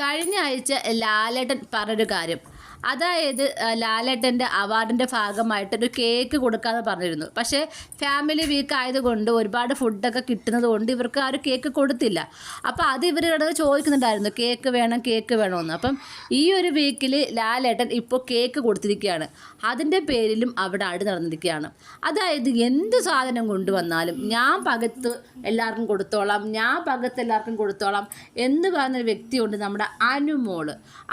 കഴിഞ്ഞ ആഴ്ച ലാലേട്ടൻ പറഞ്ഞൊരു കാര്യം. അതായത് ലാലേട്ടന്റെ അവാർഡിന്റെ ഭാഗമായിട്ട് ഒരു കേക്ക് കൊടുക്കാമെന്ന് പറഞ്ഞിരുന്നു. പക്ഷേ ഫാമിലി വീക്ക് ആയതുകൊണ്ട് ഒരുപാട് ഫുഡൊക്കെ കിട്ടുന്നത് കൊണ്ട് ഇവർക്ക് ആ ഒരു കേക്ക് കൊടുത്തില്ല. അപ്പോൾ അത് ഇവർ കിടന്ന് ചോദിക്കുന്നുണ്ടായിരുന്നു കേക്ക് വേണം കേക്ക് വേണമെന്ന് അപ്പം ഈ ഒരു വീക്കിൽ ലാലേട്ടൻ ഇപ്പോൾ കേക്ക് കൊടുത്തിരിക്കുകയാണ്. അതിന്റെ പേരിലും അവിടെ അടി നടന്നിരിക്കുകയാണ്. അതായത് എന്ത് സാധനം കൊണ്ടുവന്നാലും ഞാൻ പകത്ത് എല്ലാവർക്കും കൊടുത്തോളാം ഞാൻ പകത്ത് എല്ലാവർക്കും കൊടുത്തോളാം എന്ന് പറഞ്ഞൊരു വ്യക്തിയുണ്ട് നമ്മുടെ അനുമോൾ.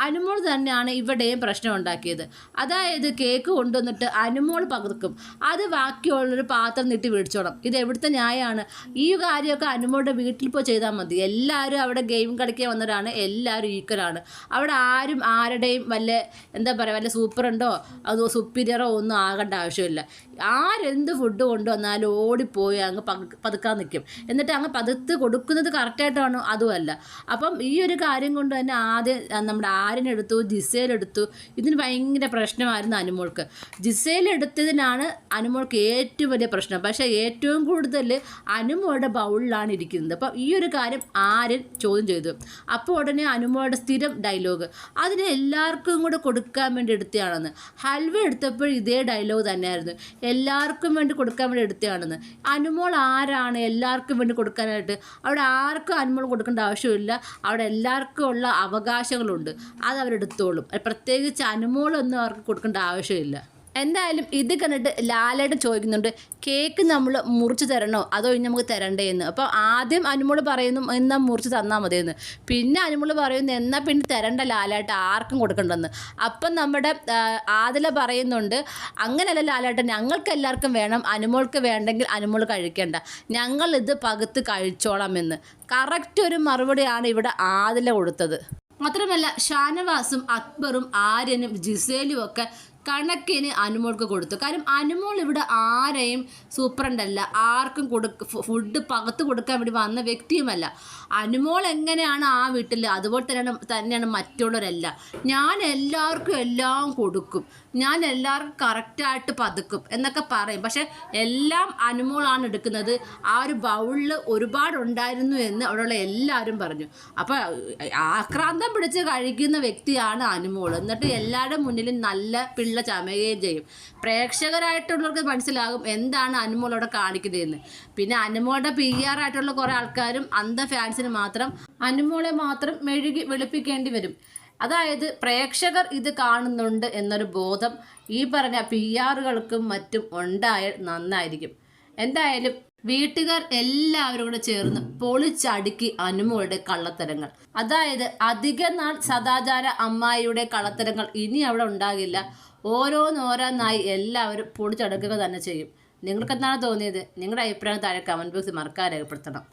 അനുമോൾ തന്നെയാണ് ഇവിടെയും പ്രശ്നം ഉണ്ടാക്കിയത്. അതായത് കേക്ക് കൊണ്ടുവന്നിട്ട് അനുമോൾ പകർക്കും. അത് ബാക്കിയുള്ളൊരു പാത്രം നീട്ടി മേടിച്ചോണം ഇത് എവിടുത്തെ ന്യായമാണ്? ഈ കാര്യമൊക്കെ അനുമോളുടെ വീട്ടിൽ പോയി ചെയ്താൽ മതി. എല്ലാവരും അവിടെ ഗെയിം കളിക്കാൻ വന്നവരാണ്. എല്ലാവരും ഈക്വലാണ് അവിടെ ആരും ആരുടെയും വല്ല എന്താ പറയുക വല്ല സൂപ്പറുണ്ടോ അതോ സുപ്പീരിയറോ ഒന്നും ആകേണ്ട ആവശ്യമില്ല. ആരെന്ത് ഫുഡ് കൊണ്ടുവന്നാലും ഓടിപ്പോയി അങ്ങ് പതുക്കാൻ നിൽക്കും എന്നിട്ട് അങ്ങ് പതുത്ത് കൊടുക്കുന്നത് കറക്റ്റായിട്ടാണോ അതുമല്ല. അപ്പം ഈ ഒരു കാര്യം കൊണ്ട് തന്നെ ആദ്യം നമ്മുടെ ആര്യനെടുത്തു ജിസേലെടുത്തു ഇതിന് ഭയങ്കര പ്രശ്നമായിരുന്നു അനുമോൾക്ക്. ജിസേൽ എടുത്തതിനാണ് അനുമോൾക്ക് ഏറ്റവും വലിയ പ്രശ്നം. പക്ഷേ ഏറ്റവും കൂടുതൽ അനുമോളുടെ ബൗളിലാണ് ഇരിക്കുന്നത്. അപ്പം ഈ ഒരു കാര്യം ആര്യൻ ചോദ്യം ചെയ്തു. അപ്പോൾ ഉടനെ അനുമോളുടെ സ്ഥിരം ഡയലോഗ്. അതിന് എല്ലാവർക്കും കൂടെ കൊടുക്കാൻ വേണ്ടി എടുത്തതാണെന്ന് ഹൽവ എടുത്തപ്പോൾ ഇതേ ഡയലോഗ് തന്നെയായിരുന്നു. എല്ലാവർക്കും വേണ്ടി കൊടുക്കാൻ വേണ്ടി എടുത്തതാണെന്ന് അനുമോൾ ആരാണ്? എല്ലാവർക്കും വേണ്ടി കൊടുക്കാനായിട്ട്. അവിടെ ആർക്കും അനുമോൾ കൊടുക്കേണ്ട ആവശ്യമില്ല. അവിടെ എല്ലാവർക്കും ഉള്ള അവകാശങ്ങളുണ്ട്. അത് അവരെടുത്തോളും. പ്രത്യേകിച്ച് അനുമോളൊന്നും അവർക്ക് കൊടുക്കേണ്ട ആവശ്യമില്ല. എന്തായാലും ഇത് കണ്ടിട്ട് ലാലേട്ടൻ ചോദിക്കുന്നുണ്ട് കേക്ക് നമ്മൾ മുറിച്ച് തരണോ? അതോ ഇനി നമുക്ക് തരണ്ടേ എന്ന്? അപ്പോൾ ആദ്യം അനുമോൾ പറയുന്നു എന്നാൽ മുറിച്ച് തന്നാൽ മതിയെന്ന്. പിന്നെ അനുമോൾ പറയുന്നു എന്നാൽ പിന്നെ തരണ്ട ലാലേട്ട ആർക്കും കൊടുക്കണ്ടെന്ന്. അപ്പം നമ്മുടെ ആദില പറയുന്നുണ്ട് അങ്ങനെയല്ല ലാലേട്ട ഞങ്ങൾക്ക് എല്ലാവർക്കും വേണം അനുമോൾക്ക് വേണ്ടെങ്കിൽ അനുമോൾ കഴിക്കേണ്ട. ഞങ്ങൾ ഇത് പകുത്ത് കഴിച്ചോളാം എന്ന്. കറക്റ്റ് ഒരു മറുപടിയാണ് ഇവിടെ ആദില കൊടുത്തത്. മാത്രമല്ല ഷാനവാസും അക്ബറും ആര്യനും ജിസേലും ഒക്കെ കണക്കിന് അനുമോൾക്ക് കൊടുത്തു. കാരണം അനുമോൾ ഇവിടെ ആരെയും സൂപ്രണ്ടല്ല. ആർക്കും കൊടുക്ക ഫുഡ് പകത്ത് കൊടുക്കാൻ വേണ്ടി വന്ന വ്യക്തിയുമല്ല. അനുമോൾ എങ്ങനെയാണ് ആ വീട്ടിൽ അതുപോലെ തന്നെയാണ് തന്നെയാണ് മറ്റുള്ളവരെല്ലാം. ഞാൻ എല്ലാവർക്കും എല്ലാം കൊടുക്കും. ഞാൻ എല്ലാവർക്കും കറക്റ്റായിട്ട് പതുക്കും എന്നൊക്കെ പറയും. പക്ഷെ എല്ലാം അനുമോളാണ് എടുക്കുന്നത്. ആ ഒരു ബൗളിൽ ഒരുപാടുണ്ടായിരുന്നു എന്ന് അവിടെയുള്ള എല്ലാവരും പറഞ്ഞു. അപ്പോൾ ആക്രാന്തം പിടിച്ച് കഴിക്കുന്ന വ്യക്തിയാണ് അനുമോൾ. എന്നിട്ട് എല്ലാവരുടെ മുന്നിലും നല്ല പിള്ള ചമയുകയും ചെയ്യും. പ്രേക്ഷകരായിട്ടുള്ളവർക്ക് മനസ്സിലാകും എന്താണ് അനുമോൾ അവിടെ കാണിക്കുന്നതെന്ന്. പിന്നെ അനുമോളുടെ പി ആർ ആയിട്ടുള്ള കുറേ ആൾക്കാരും അന്ധ ഫാൻസിന് മാത്രം അനുമോളെ മാത്രം മെഴുകി വെളുപ്പിക്കേണ്ടി വരും. അതായത് പ്രേക്ഷകർ ഇത് കാണുന്നുണ്ട് എന്നൊരു ബോധം ഈ പറഞ്ഞ പി ആറുകൾക്കും മറ്റും ഉണ്ടായാൽ നന്നായിരിക്കും. എന്തായാലും വീട്ടുകാർ എല്ലാവരും കൂടെ ചേർന്ന് പൊളിച്ചടുക്കി അനുമോളുടെ കള്ളത്തരങ്ങൾ. അതായത് അധിക നാൾ സദാചാര അമ്മായിയുടെ കള്ളത്തരങ്ങൾ ഇനി അവിടെ ഉണ്ടാകില്ല. ഓരോന്നോരോന്നായി എല്ലാവരും പൊടിച്ചടക്കുക തന്നെ ചെയ്യും. നിങ്ങൾക്ക് എന്താണ് തോന്നിയത്? നിങ്ങളുടെ അഭിപ്രായം താഴെ കമന്റ് ബോക്സിൽ മറക്കാൻ രേഖപ്പെടുത്തണം.